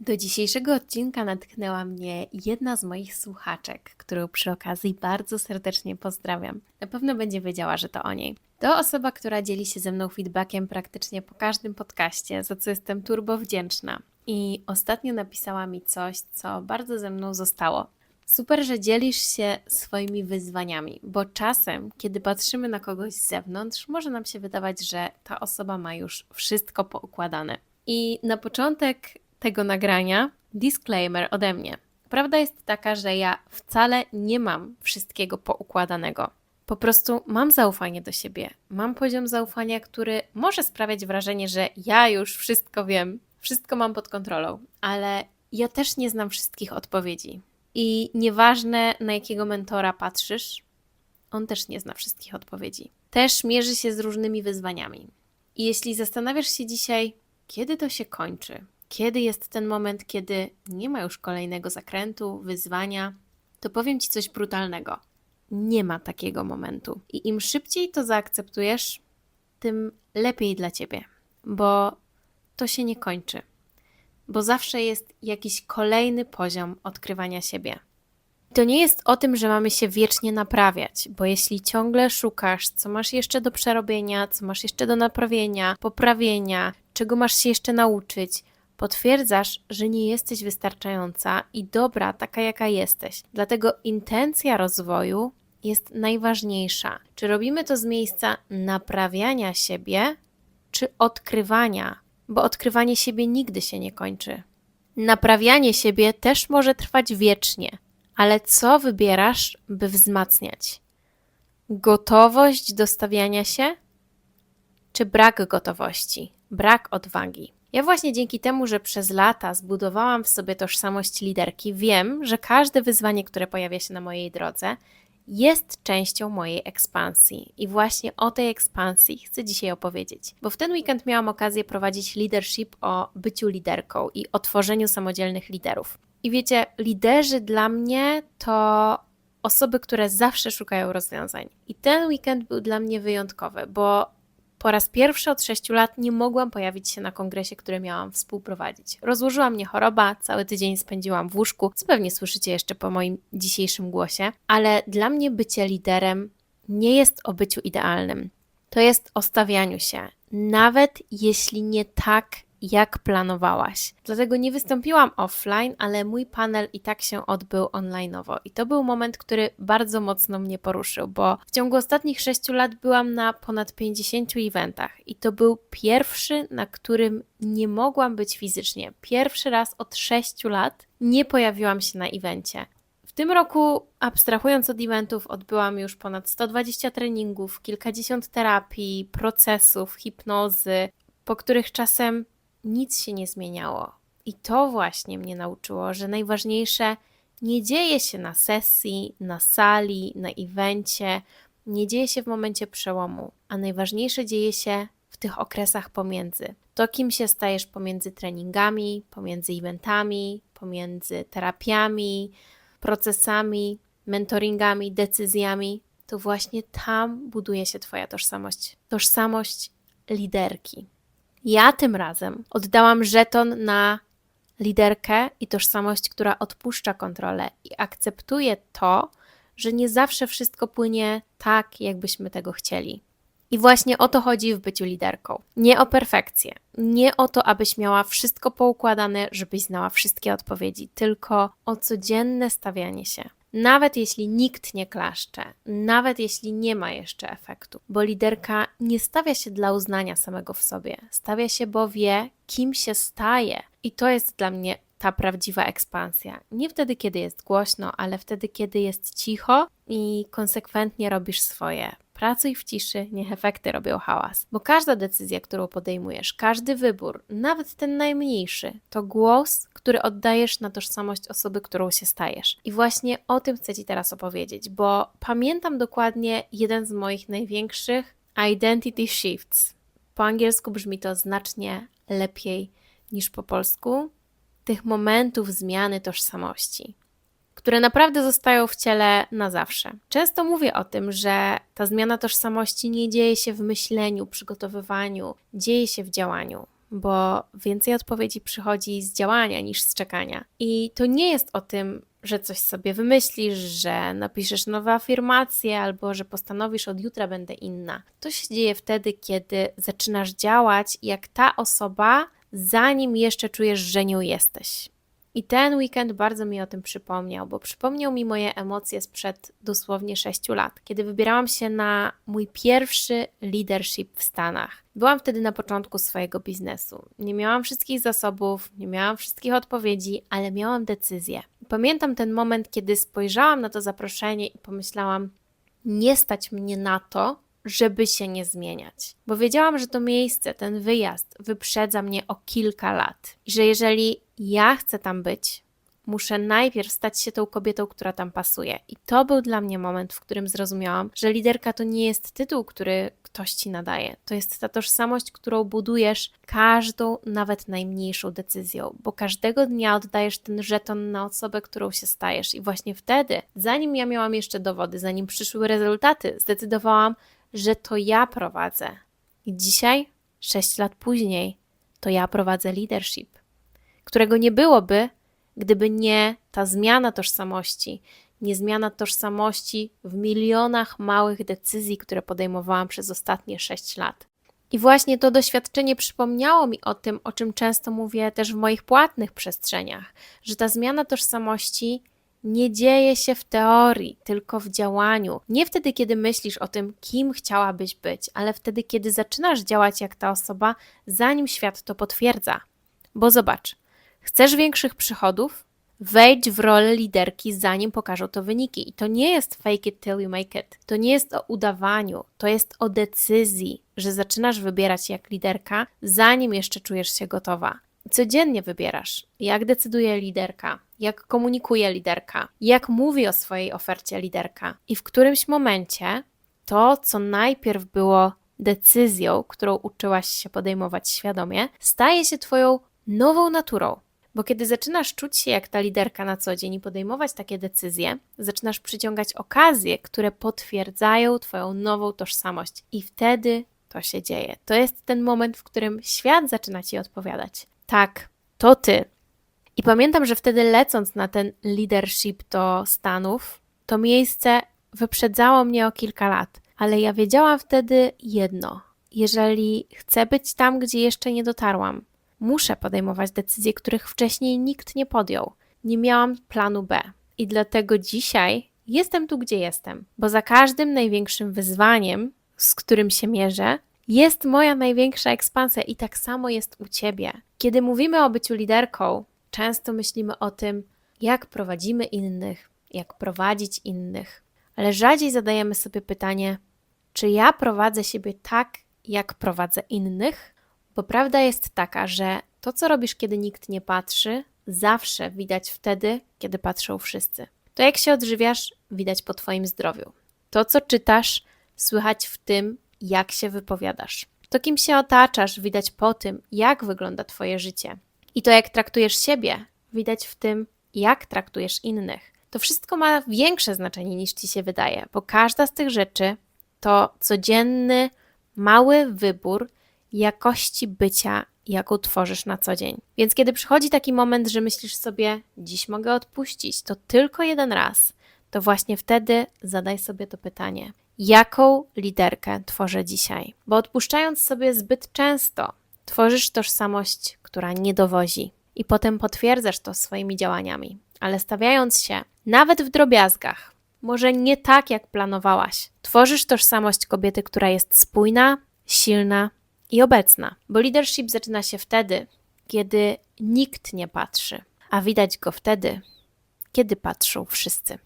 Do dzisiejszego odcinka natknęła mnie jedna z moich słuchaczek, którą przy okazji bardzo serdecznie pozdrawiam. Na pewno będzie wiedziała, że to o niej. To osoba, która dzieli się ze mną feedbackiem praktycznie po każdym podcaście, za co jestem turbo wdzięczna. I ostatnio napisała mi coś, co bardzo ze mną zostało. Super, że dzielisz się swoimi wyzwaniami, bo czasem, kiedy patrzymy na kogoś z zewnątrz, może nam się wydawać, że ta osoba ma już wszystko poukładane. I na początek tego nagrania disclaimer ode mnie. Prawda jest taka, że ja wcale nie mam wszystkiego poukładanego. Po prostu mam zaufanie do siebie. Mam poziom zaufania, który może sprawiać wrażenie, że ja już wszystko wiem, wszystko mam pod kontrolą, ale ja też nie znam wszystkich odpowiedzi. I nieważne na jakiego mentora patrzysz, on też nie zna wszystkich odpowiedzi. Też mierzy się z różnymi wyzwaniami. I jeśli zastanawiasz się dzisiaj, kiedy to się kończy, kiedy jest ten moment, kiedy nie ma już kolejnego zakrętu, wyzwania, to powiem Ci coś brutalnego. Nie ma takiego momentu. I im szybciej to zaakceptujesz, tym lepiej dla Ciebie, bo to się nie kończy. Bo zawsze jest jakiś kolejny poziom odkrywania siebie. To nie jest o tym, że mamy się wiecznie naprawiać, bo jeśli ciągle szukasz, co masz jeszcze do przerobienia, co masz jeszcze do naprawienia, poprawienia, czego masz się jeszcze nauczyć, potwierdzasz, że nie jesteś wystarczająca i dobra taka, jaka jesteś. Dlatego intencja rozwoju jest najważniejsza. Czy robimy to z miejsca naprawiania siebie, czy odkrywania? Bo odkrywanie siebie nigdy się nie kończy. Naprawianie siebie też może trwać wiecznie, ale co wybierasz, by wzmacniać? Gotowość do stawiania się, czy brak gotowości, brak odwagi? Ja właśnie dzięki temu, że przez lata zbudowałam w sobie tożsamość liderki, wiem, że każde wyzwanie, które pojawia się na mojej drodze, jest częścią mojej ekspansji. I właśnie o tej ekspansji chcę dzisiaj opowiedzieć. Bo w ten weekend miałam okazję prowadzić leadership o byciu liderką i o tworzeniu samodzielnych liderów. I wiecie, liderzy dla mnie to osoby, które zawsze szukają rozwiązań. I ten weekend był dla mnie wyjątkowy, bo po raz pierwszy od 6 lat nie mogłam pojawić się na kongresie, który miałam współprowadzić. Rozłożyła mnie choroba, cały tydzień spędziłam w łóżku, co pewnie słyszycie jeszcze po moim dzisiejszym głosie, ale dla mnie bycie liderem nie jest o byciu idealnym. To jest o stawianiu się, nawet jeśli nie tak, jak planowałaś. Dlatego nie wystąpiłam offline, ale mój panel i tak się odbył onlineowo. I to był moment, który bardzo mocno mnie poruszył, bo w ciągu ostatnich 6 lat byłam na ponad 50 eventach i to był pierwszy, na którym nie mogłam być fizycznie. Pierwszy raz od 6 lat nie pojawiłam się na evencie. W tym roku, abstrahując od eventów, odbyłam już ponad 120 treningów, kilkadziesiąt terapii, procesów, hipnozy, po których czasem nic się nie zmieniało. I to właśnie mnie nauczyło, że najważniejsze nie dzieje się na sesji, na sali, na evencie, nie dzieje się w momencie przełomu, a najważniejsze dzieje się w tych okresach pomiędzy. To, kim się stajesz pomiędzy treningami, pomiędzy eventami, pomiędzy terapiami, procesami, mentoringami, decyzjami, to właśnie tam buduje się Twoja tożsamość. Tożsamość liderki. Ja tym razem oddałam żeton na liderkę i tożsamość, która odpuszcza kontrolę i akceptuje to, że nie zawsze wszystko płynie tak, jakbyśmy tego chcieli. I właśnie o to chodzi w byciu liderką. Nie o perfekcję, nie o to, abyś miała wszystko poukładane, żebyś znała wszystkie odpowiedzi, tylko o codzienne stawianie się. Nawet jeśli nikt nie klaszcze, nawet jeśli nie ma jeszcze efektu, bo liderka nie stawia się dla uznania samego w sobie, stawia się, bo wie, kim się staje. I to jest dla mnie ta prawdziwa ekspansja. Nie wtedy, kiedy jest głośno, ale wtedy, kiedy jest cicho i konsekwentnie robisz swoje. Pracuj w ciszy, niech efekty robią hałas. Bo każda decyzja, którą podejmujesz, każdy wybór, nawet ten najmniejszy, to głos, który oddajesz na tożsamość osoby, którą się stajesz. I właśnie o tym chcę Ci teraz opowiedzieć, bo pamiętam dokładnie jeden z moich największych identity shifts. Po angielsku brzmi to znacznie lepiej niż po polsku. Tych momentów zmiany tożsamości które naprawdę zostają w ciele na zawsze. Często mówię o tym, że ta zmiana tożsamości nie dzieje się w myśleniu, przygotowywaniu, dzieje się w działaniu. bo więcej odpowiedzi przychodzi z działania niż z czekania. I to nie jest o tym, że coś sobie wymyślisz, że napiszesz nowe afirmacje albo że postanowisz od jutra będę inna. To się dzieje wtedy, kiedy zaczynasz działać jak ta osoba, zanim jeszcze czujesz, że nią jesteś. I ten weekend bardzo mi o tym przypomniał, bo przypomniał mi moje emocje sprzed dosłownie 6 lat, kiedy wybierałam się na mój pierwszy leadership w Stanach. Byłam wtedy na początku swojego biznesu. Nie miałam wszystkich zasobów, nie miałam wszystkich odpowiedzi, ale miałam decyzję. Pamiętam ten moment, kiedy spojrzałam na to zaproszenie i pomyślałam: Nie stać mnie na to, żeby się nie zmieniać. Bo wiedziałam, że to miejsce, ten wyjazd wyprzedza mnie o kilka lat. I że jeżeli ja chcę tam być, muszę najpierw stać się tą kobietą, która tam pasuje. I to był dla mnie moment, w którym zrozumiałam, że liderka to nie jest tytuł, który ktoś ci nadaje. To jest ta tożsamość, którą budujesz każdą, nawet najmniejszą decyzją, bo każdego dnia oddajesz ten żeton na osobę, którą się stajesz. I właśnie wtedy, zanim ja miałam jeszcze dowody, zanim przyszły rezultaty, zdecydowałam, że to ja prowadzę. I dzisiaj, sześć lat później, to ja prowadzę leadership, którego nie byłoby, gdyby nie ta zmiana tożsamości, nie zmiana tożsamości w milionach małych decyzji, które podejmowałam przez ostatnie sześć lat. I właśnie to doświadczenie przypomniało mi o tym, o czym często mówię też w moich płatnych przestrzeniach, że ta zmiana tożsamości nie dzieje się w teorii, tylko w działaniu. Nie wtedy, kiedy myślisz o tym, kim chciałabyś być, ale wtedy, kiedy zaczynasz działać jak ta osoba, zanim świat to potwierdza. Bo zobacz, chcesz większych przychodów? Wejdź w rolę liderki, zanim pokażą to wyniki. I to nie jest fake it till you make it. To nie jest o udawaniu, to jest o decyzji, że zaczynasz wybierać jak liderka, zanim jeszcze czujesz się gotowa. Codziennie wybierasz, jak decyduje liderka, jak komunikuje liderka, jak mówi o swojej ofercie liderka. I w którymś momencie to, co najpierw było decyzją, którą uczyłaś się podejmować świadomie, staje się Twoją nową naturą. Bo kiedy zaczynasz czuć się jak ta liderka na co dzień i podejmować takie decyzje, zaczynasz przyciągać okazje, które potwierdzają Twoją nową tożsamość, i wtedy to się dzieje. To jest ten moment, w którym świat zaczyna Ci odpowiadać. Tak, to Ty. I pamiętam, że wtedy lecąc na ten leadership do Stanów, to miejsce wyprzedzało mnie o kilka lat, ale ja wiedziałam wtedy jedno: jeżeli chcę być tam, gdzie jeszcze nie dotarłam, muszę podejmować decyzje, których wcześniej nikt nie podjął. Nie miałam planu B. I dlatego dzisiaj jestem tu, gdzie jestem, bo za każdym największym wyzwaniem, z którym się mierzę, jest moja największa ekspansja i tak samo jest u ciebie. Kiedy mówimy o byciu liderką, często myślimy o tym, jak prowadzimy innych, jak prowadzić innych, ale rzadziej zadajemy sobie pytanie, czy ja prowadzę siebie tak, jak prowadzę innych? Bo prawda jest taka, że to, co robisz, kiedy nikt nie patrzy, zawsze widać wtedy, kiedy patrzą wszyscy. To, jak się odżywiasz, widać po Twoim zdrowiu. To, co czytasz, słychać w tym, jak się wypowiadasz. To, kim się otaczasz, widać po tym, jak wygląda Twoje życie. I to, jak traktujesz siebie, widać w tym, jak traktujesz innych. To wszystko ma większe znaczenie niż ci się wydaje, bo każda z tych rzeczy to codzienny, mały wybór jakości bycia, jaką tworzysz na co dzień. Więc kiedy przychodzi taki moment, że myślisz sobie, dziś mogę odpuścić, to tylko jeden raz, to właśnie wtedy zadaj sobie to pytanie: jaką liderkę tworzę dzisiaj? Bo odpuszczając sobie zbyt często, tworzysz tożsamość, która nie dowozi, i potem potwierdzasz to swoimi działaniami. Ale stawiając się nawet w drobiazgach, może nie tak jak planowałaś, tworzysz tożsamość kobiety, która jest spójna, silna i obecna. Bo leadership zaczyna się wtedy, kiedy nikt nie patrzy, a widać go wtedy, kiedy patrzą wszyscy.